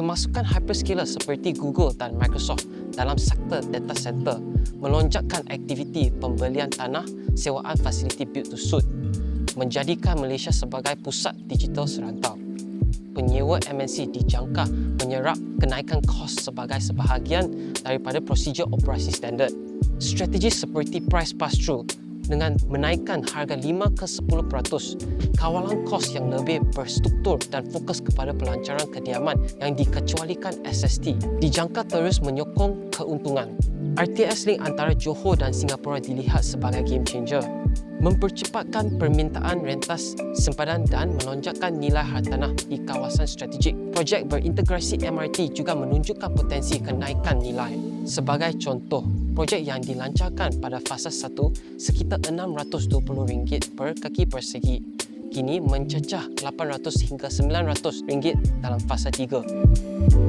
Kemasukan hyperscaler seperti Google dan Microsoft dalam sektor data center melonjakkan aktiviti pembelian tanah sewaan fasiliti build to suit menjadikan Malaysia sebagai pusat digital serantau. Penyewa MNC dijangka menyerap kenaikan kos sebagai sebahagian daripada prosedur operasi standard. Strategi seperti price pass-through dengan menaikkan harga 5 ke 10%, kawalan kos yang lebih berstruktur dan fokus kepada pelancaran kediaman yang dikecualikan SST dijangka terus menyokong keuntungan. RTS link antara Johor dan Singapura dilihat sebagai game changer mempercepatkan permintaan rentas sempadan dan melonjakkan nilai hartanah di kawasan strategik. Projek berintegrasi MRT juga menunjukkan potensi kenaikan nilai. Sebagai contoh, projek yang dilancarkan pada fasa 1 sekitar RM620 per kaki persegi kini mencecah RM800 hingga RM900 dalam fasa 3.